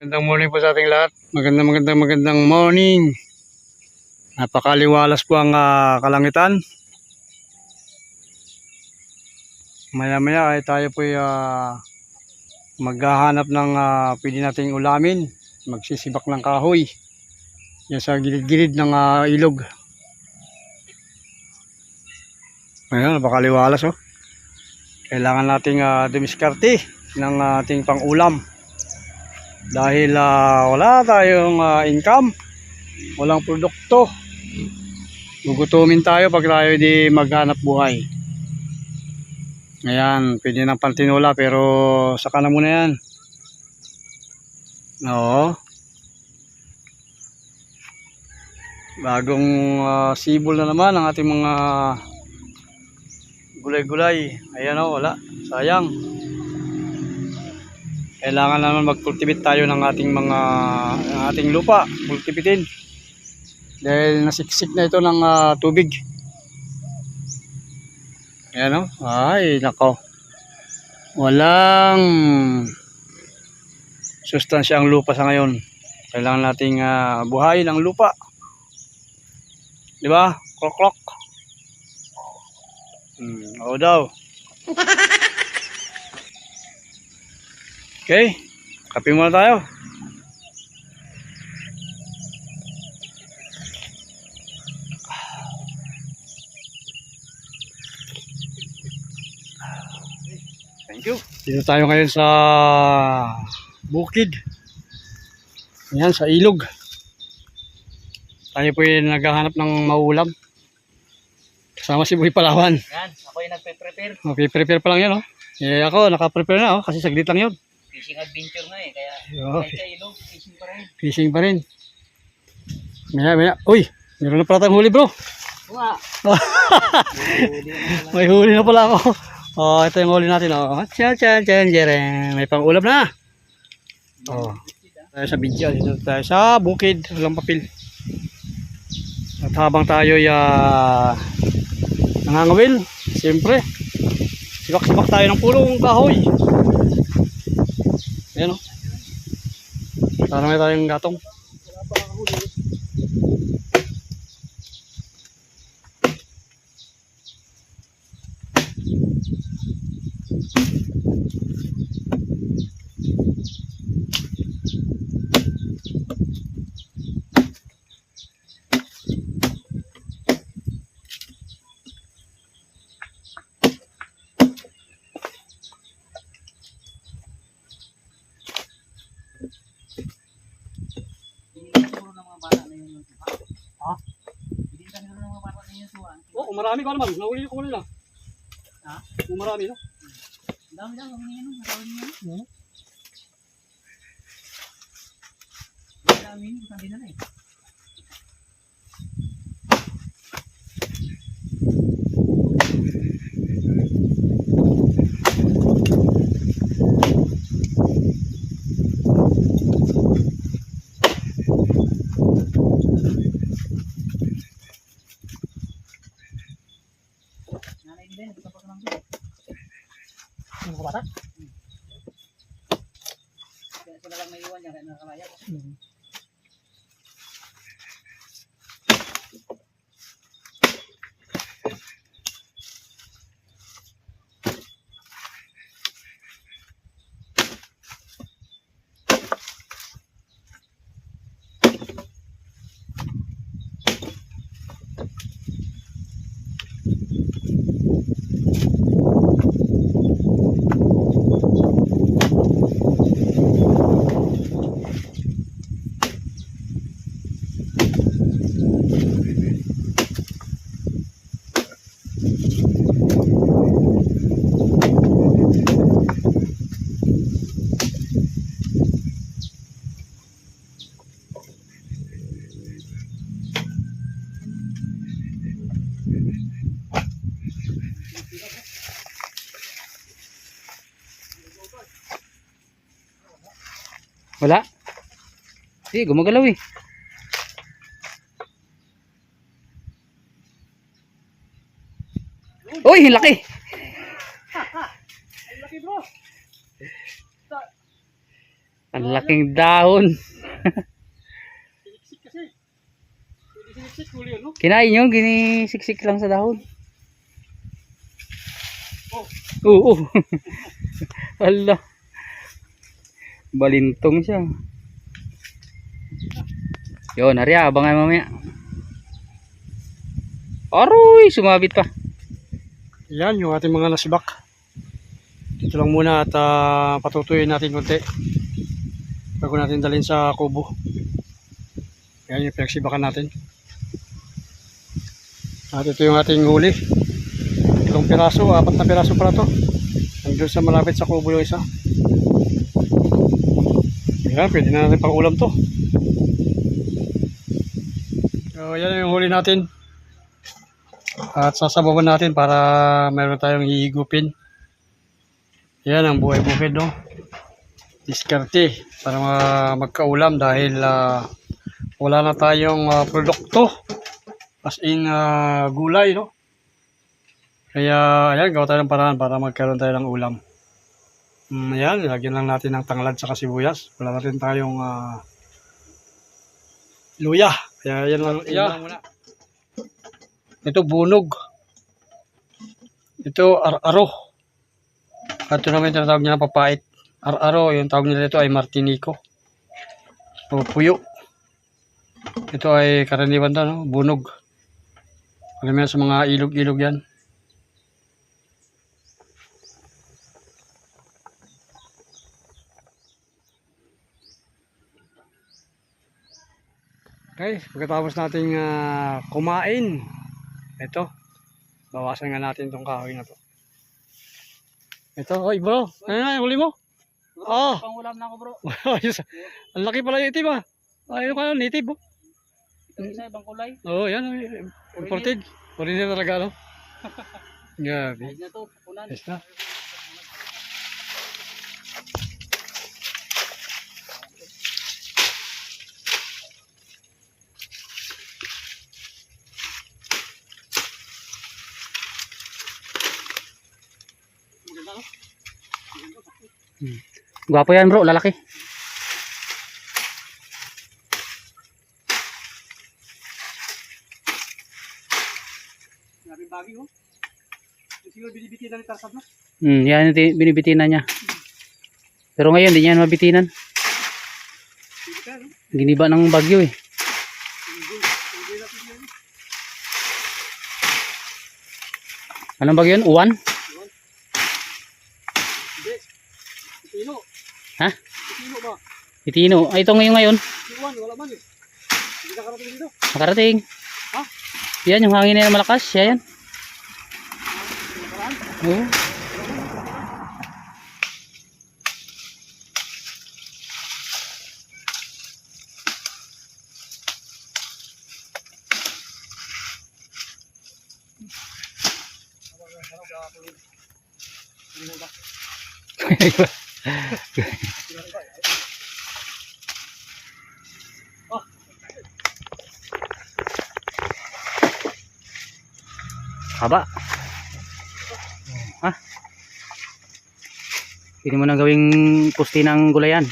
Magandang morning po sa ating lahat. Magandang magandang magandang morning. Napakaliwalas po ang ah, kalangitan. Maya maya ay tayo po maghahanap ng ah, pwede nating ulamin. Magsisibak ng kahoy. Yan sa gilid-gilid ng ah, ilog. Ayan, napakaliwalas oh. Kailangan nating uh, dumiskarte ng ating pang-ulam dahil ah, wala tayong ah, income. Walang produkto. Gugutumin tayo pag tayo di maghanap buhay. Ayan pwede ng pantinula pero saka na muna yan. Oo. Bagong ah, sibol na naman ang ating mga gulay-gulay. Ayan o wala. Sayang kailangan naman mag-cultivate tayo ng ating mga ng ating lupa, cultivatein. Dahil nasiksik na ito ng ah, tubig. Ayan o. Ay, nako. Walang sustansya ang lupa sa ngayon. Kailangan nating ah, buhayin ang lupa. Di ba? Klok klok. Hmm, oo daw. Okay, kape muna tayo. Thank you. Dito tayo ngayon sa bukid. Yan, sa ilog. Tayo po yung naghahanap ng maulam. Kasama si Buhay Palawan. Yan, ako yung nagpe-prepare. Okay, prepare pa lang yan, oh. Eh, ako, naka-prepare na, oh, kasi saglit lang yun. Fishing adventure na eh. Kaya Okay. kahit sa ilog, fishing pa rin. Fishing pa rin. Maya, maya. Uy, meron na pala tayong huli, bro. Wow. May huli na pala ako. Oh, ito yung huli natin, oh. Chan, chan, chan, jere. May pang ulam na. Oh. Tayo sa video, dito tayo sa bukid, walang papel. At habang tayo uh, nangangawil, siyempre, sibak-sibak tayo ng pulong kahoy. Ayan, oh. Para may tayong gatong. Hindi ka siguro ng mga bata na yun. Ha? Hindi ka siguro ng mga bata na yun. suha. Oh, kung marami ka naman, nahuli ko nila. Ha? Kung marami, no? Ang dami daw, ang. Ang dami yun. Hmm. Ang dami yun. Ang dami na eh. Wala? Hindi, gumagalaw eh. Uy, laki! Ang laki bro! Ang laking dahon. Siniksik kasi. Siniksik, huli yun, no? Kinain nyo, ginisiksik lang sa dahon. Oh. Oo. Hala. Balintong siya. Yun, hari abangan mamaya. Aroy, sumabit pa. Yan, yung ating mga nasibak. Dito lang muna at ah, patutuyin natin konti. Bago natin dalhin sa kubo. Yan yung pinaksibakan natin. At ito yung ating huli. Tatlong piraso, apat na piraso pala to. Nandun sa malapit sa kubo yung isa. Yan, pwede na natin pang ulam to. So, yan yung huli natin. At sasabawan natin para meron tayong hihigupin. Yan ang buhay bukid, no? Diskarte para ma- magkaulam dahil ah, wala na tayong ah, produkto. As in ah, gulay, no? Kaya, ayan, gawa tayo ng paraan para magkaroon tayo ng ulam. Mm, ayan, lagyan lang natin ng tanglad sa sibuyas. Wala na rin tayong ah, luya. Kaya, yan lang. Yan lang muna. Ito bunog. Ito ar-aro. At ito naman yung tinatawag niya na papait. Ar-aro, yung tawag nila ito ay martinico. O puyo. Ito ay karaniwan daw, no? bunog. Karamihan sa mga ilog-ilog yan. Okay, pagkatapos nating ah, kumain, ito, bawasan nga natin itong kahoy na to. Ito, oy bro, ano na, huli mo? Oh, Pangulam na ako bro. Ang laki pala yung itim ah. Ayun ka, native oh. Ito isa ibang kulay. Oo, yan, ay, imported. Original talaga, no? Grabe. Ayos na to, punan. Ayos na. Gwapo yan bro, lalaki. Grabe bagay oh. Siguro binibiti na ni Tarzan no? Hmm, yan binibitinan niya. Pero ngayon, di niya mabitinan. Hindi? Giniba ng bagyo eh. Hindi. Anong bagyo yun? Uwan? Hindi. Tino. Ha? Tino ba? Itino. Ay, ito ngayon ngayon. Iwan, wala man eh. Hindi nakarating dito. Makarating. Ha? Yan, yung hangin na yan malakas. Siya yan. Oo. Haba. Ha? Pwede mo na gawing pusti ng gulayan.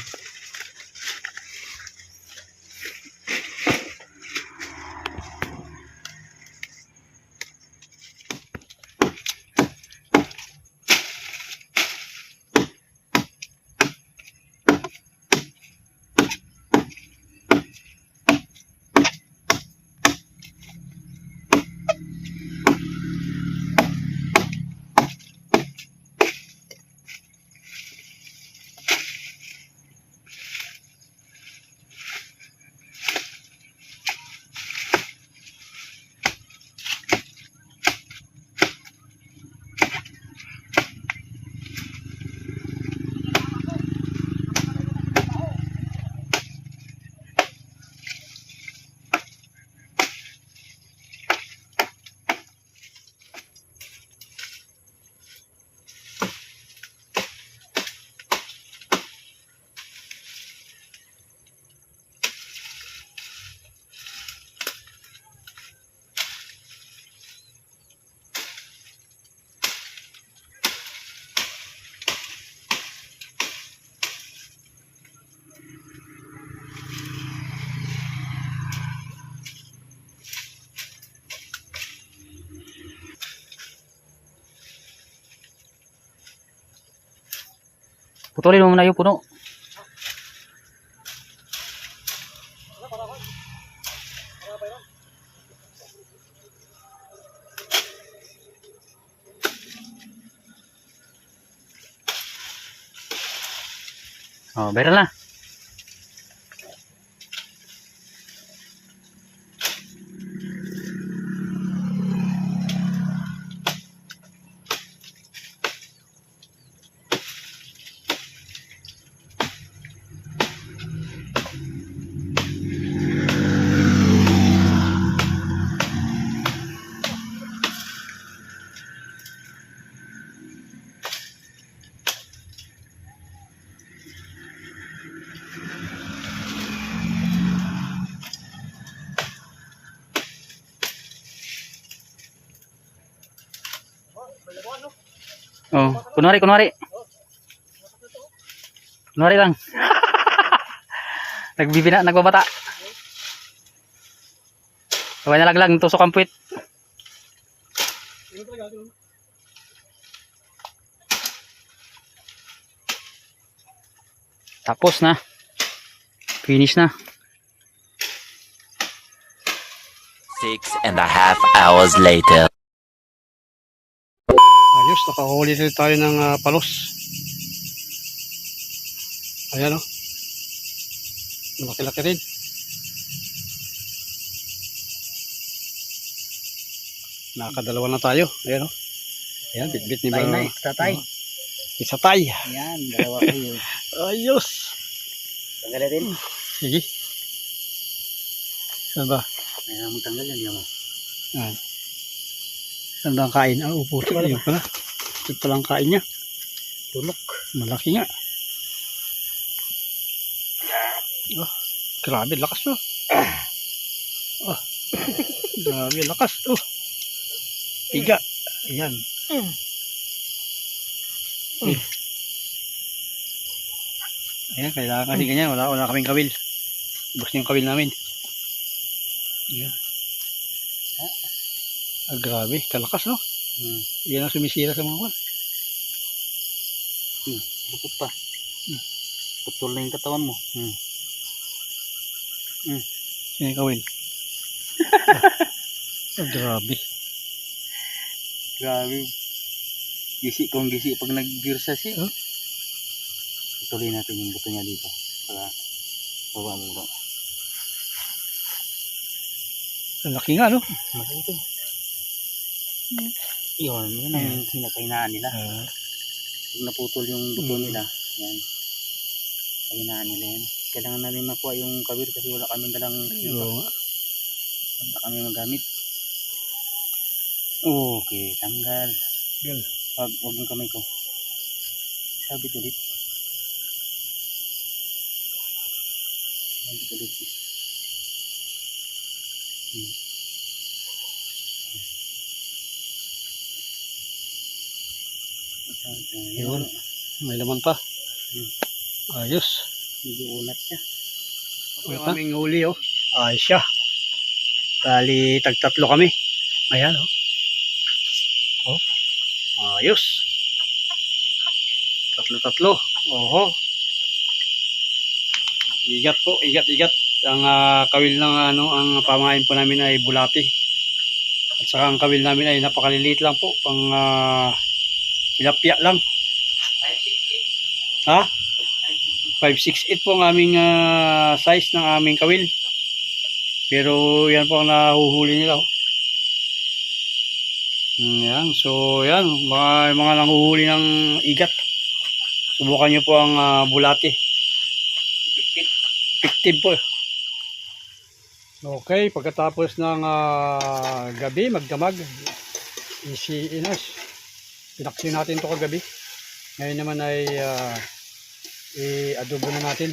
Putulin mo muna yung puno. Oh, viral na. Oh, kunwari, kunwari. Kunwari lang. Nagbibina, nagbabata. Kaway na laglag, tusok ang puwit. Tapos na. Finish na. Six and a half hours later. Ayos, nakahuli na tayo ng ah, palos. Ayan o. Malaki-laki rin. Nakadalawa na tayo. Ayan o. Ayan, bitbit ni ba? tatay. Isa tay. Yan, dalawa kayo. Ayos. Tanggalin rin. Sige. Saan ba? Ayan, magtanggal yan yung Ayan. Saan ba ang kain? Ah, upo. Yun pala. Ito pala ang kain niya. tulok. Malaki nga. Oh, grabe, lakas to. Oh, grabe, lakas to. Tiga. Ayan. Eh. Ayan, kailangan kasi ganyan. Wala, wala kaming kawil. Ubus yung kawil namin. Ayan. Ah, grabe, kalakas no? Hmm. Yan ang sumisira sa mga kwan. Bukot pa. Putol na yung katawan mo. Hmm. Sino yung kawil? ah, grabe. Grabe. Gisi kong gisi pag nag-birsa siya. Huh? Patuloy natin yung buto niya dito. Para baba mo bro. Ang laki nga, no? Malaki ito. Yun, yun ang hinakainaan nila. Ah, Pag naputol yung buto Mm. nila, yan. Kainaan nila yan. Kailangan namin makuha yung kawir kasi wala kaming dalang oo nga. wala kami magamit. Okay, tanggal. Gal. Wag, wag yung kamay ko. Sabit ulit. Sabit ulit. Hmm. Sabit, ah, Yun. yun. May laman pa. Hmm. Ayos. Medyo unat siya. Ang aming huli, oh. Ayos siya. Bali, tagtatlo kami. Ayan, oh. Oh. Ayos. Tatlo-tatlo. Oho. Igat po, igat, igat. Ang ah, kawil ng ano, ang pamain po namin ay bulati. At saka ang kawil namin ay napakaliliit lang po, pang uh, tilapia lang. Ha? 568 po ang aming ah, size ng aming kawil. Pero yan po ang nahuhuli nila. Oh. Mm, Yan. So, yan. Mga, mga nanguhuli ng igat. Subukan nyo po ang ah, bulati. Effective po. Okay, pagkatapos ng ah, gabi, magdamag, isi inas. Pinaksin natin to kagabi. Ngayon naman ay ah, i-adobo na natin.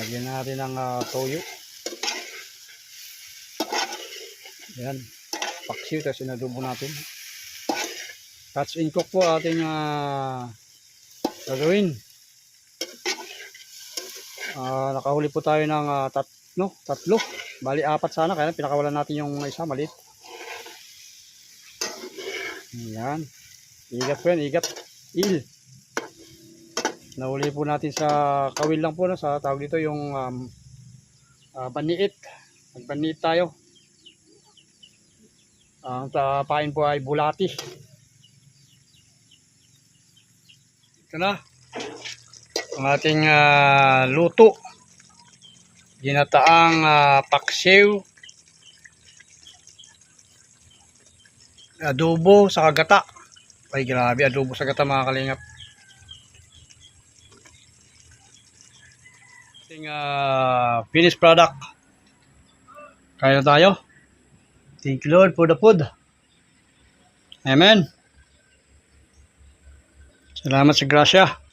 Lagyan na natin ng ah, toyo. Yan. Paksiw, tapos inadobo natin. Touch and cook po ating ah, gagawin. Ah, nakahuli po tayo ng ah, tat, no, tatlo. Bali, apat sana. Kaya pinakawalan natin yung isa maliit. Yan. Igat po yan, igat. il. Nahuli po natin sa kawil lang po, no? sa tawag dito yung um, ah, baniit. Nagbaniit tayo. Ang tapain po ay bulati. Ito na. Ang ating ah, luto. Ginataang uh, paksiw. Adobo sa kagata. Ay grabe, adobo sa gata mga kalingap. Ating ah, finished product. Kaya na tayo. Thank you Lord for the food. Amen. Salamat sa grasya.